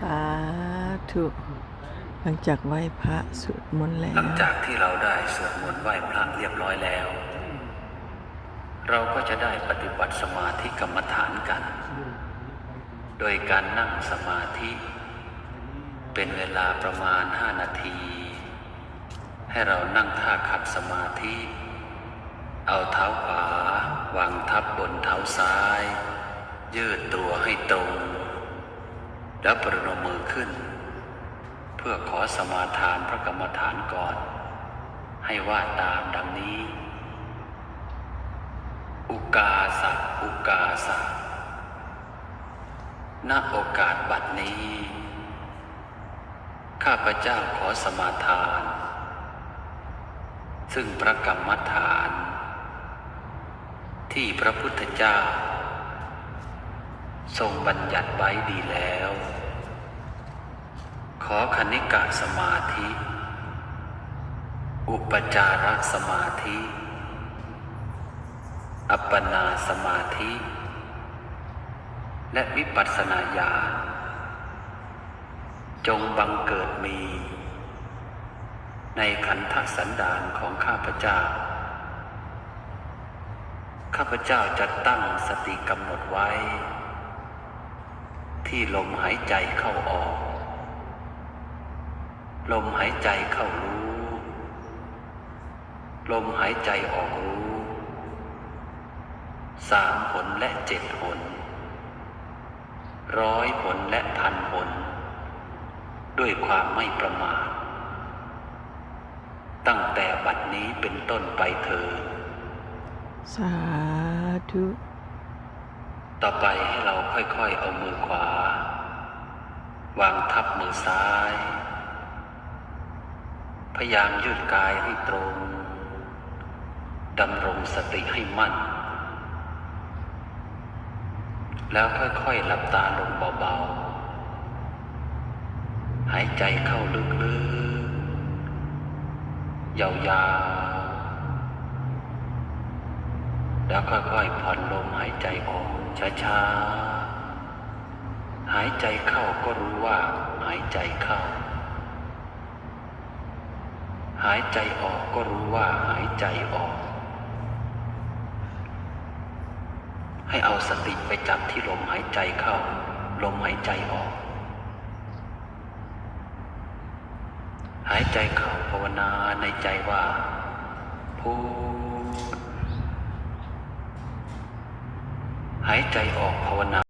สาธุ หลังจากไหว้พระสวดมนต์แล้ว หลังจากที่เราได้สวดมนต์ไหว้พระเรียบร้อยแล้ว เราก็จะได้ปฏิบัติสมาธิกรรมฐานกัน โดยการนั่งสมาธิ เป็นเวลาประมาณห้านาที ให้เรานั่งท่าขัดสมาธิ เอาเท้าขวาวางทับบนเท้าซ้าย ยืดตัวให้ตรง แล้วประนมมือขึ้น เพื่อขอสมาทานพระกรรมฐานก่อน ให้ว่าตามดังนี้ อุกาสะอุกาสะณโอกาสบัดนี้ ข้าพเจ้าขอสมาทาน ซึ่งพระกรรมฐาน ที่พระพุทธเจ้า ทรงบัญญัติไว้ดีแล้ว ขอคณิกะสมาธิ อุปจารสมาธิ อัปปนาสมาธิ และวิปัสสนาญาณจงบังเกิดมี ในขันธสันดานของข้าพเจ้า ข้าพเจ้าจะตั้งสติกำหนดไว้ ที่ลมหายใจเข้าออก ลมหายใจเข้ารู้ ลมหายใจออกรู้สามผลและเจ็ดผล ร้อยผลและพันผล ด้วยความไม่ประมาท ตั้งแต่บัดนี้เป็นต้นไปเถิดสาธุ ต่อไปให้เราค่อยๆเอามือขวา วางทับมือซ้าย พยายามยืดกายให้ตรงดำรงสติให้มั่น แล้วค่อยๆหลับตาลงเบาๆ หายใจเข้าลึกๆ ยาวๆ แล้วค่อยๆผ่อนลมหายใจออกช้าๆ หายใจเข้าก็รู้ว่าหายใจเข้า หายใจออกก็รู้ว่าหายใจออก ให้เอาสติไปจับที่ลมหายใจเข้า ลมหายใจออก หายใจเข้าภาวนาในใจว่าพูดหายใจออกภาวนา